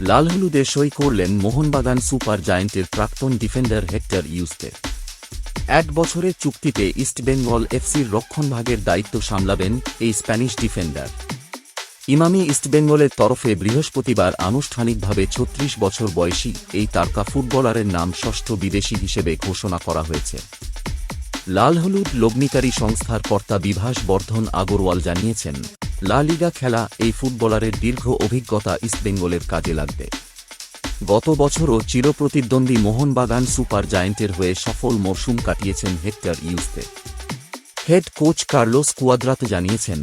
লাল হলুদে সই করলেন মোহনবাগান সুপার জায়েন্টের প্রাক্তন ডিফেন্ডার হেক্টর ইউস্তে এক বছরের চুক্তিতে ইস্টবেঙ্গল এফসির রক্ষণভাগের দায়িত্ব সামলাবেন এই স্প্যানিশ ডিফেন্ডার। ইমামি ইস্টবেঙ্গলের তরফে বৃহস্পতিবার আনুষ্ঠানিকভাবে ছত্রিশ বছর বয়সী এই তারকা ফুটবলারের নাম ষষ্ঠ বিদেশি হিসেবে ঘোষণা করা হয়েছে। লাল হলুদ লগ্নিকারী সংস্থার কর্তা বিভাস বর্ধন আগরওয়াল জানিয়েছেন, লা লিগা খেলা এই ফুটবলারের দীর্ঘ অভিজ্ঞতা ইস্টবেঙ্গলের কাজে লাগবে। গত বছরও চিরপ্রতিদ্বন্দ্বী মোহনবাগান সুপার জায়েন্টের হয়ে সফল মরশুম কাটিয়েছেন Hector Yuste. Head coach Carlos Cuadrat জানিয়েছেন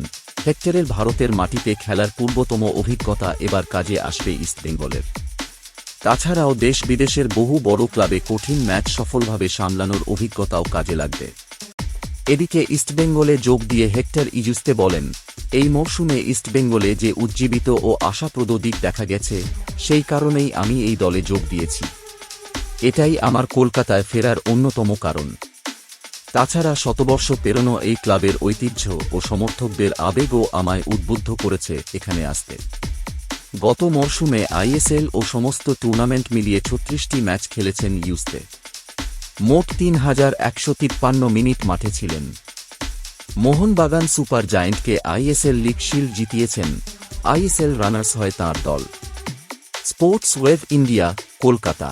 হেক্টরের ভারতের মাটিতে খেলার পূর্বতম অভিজ্ঞতা এবার কাজে আসবে ইস্টবেঙ্গলের তাছাড়াও দেশ বিদেশের বহু বড় ক্লাবে কঠিন ম্যাচ সফলভাবে সামলানোর অভিজ্ঞতাও কাজে লাগবে। এদিকে ইস্টবেঙ্গলে যোগ দিয়ে হেক্টর ইজুস্তে বলেন, এই মরশুমে ইস্টবেঙ্গলে যে উজ্জীবিত ও আশাপ্রদ দিক দেখা গেছে, সেই কারণেই আমি এই দলে যোগ দিয়েছি। এটাই আমার কলকাতায় ফেরার অন্যতম কারণ। তাছাড়া শতবর্ষ পেরোনো এই ক্লাবের ঐতিহ্য ও সমর্থকদের আবেগও আমায় উদ্বুদ্ধ করেছে এখানে আসতে। গত মরশুমে আইএসএল ও সমস্ত টুর্নামেন্ট মিলিয়ে ছত্রিশটি ম্যাচ খেলেছেন ইউস্তে। মোট তিন হাজার একশো তিপ্পান্ন মিনিট মাঠে ছিলেন। মোহনবাগান সুপার জায়েন্টকে আইএসএল লিগ শিল্ড জিতিয়েছেন আইএসএল রানার্স হয় তাঁর দল। Sports wave India, Kolkata.